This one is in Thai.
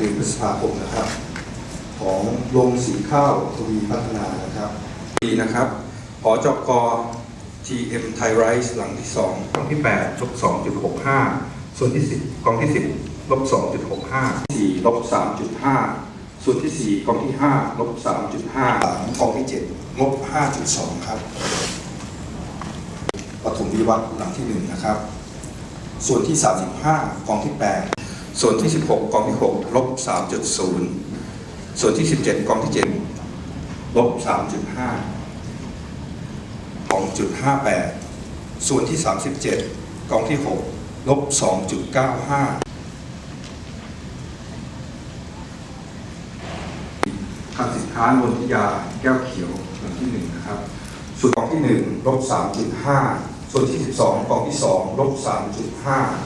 เดือนพฤษภาคมนะครับ ของโรงสีข้าวทวีพัฒนานะครับดีนะครับหอจก GM Thai Rice หลังที่2กองที่8ลบ2.65 ส่วนที่ 10กองที่ 10ลบ2.65 4ลบ3.5 ส่วนที่ 4กองที่5ลบ3.5กองที่7ลบ5.2 ครับปฐมวิวัฒน์หลังที่ 1 นะครับ ส่วนที่ 35กองที่ 8 ส่วนที่ 16 กองที่6ลบ3.0 ส่วนที่ 17 กองที่7ลบ3.5 2.58 ส่วนที่ 37 กองที่ 6 ลบ 2.95ทางสินค้านนทิยาแก้วเขียวหลังที่1นะครับ ส่วนกองที่ 1 ลบ 3.5 ส่วนที่ 12 กองที่ 2 ลบ 3.5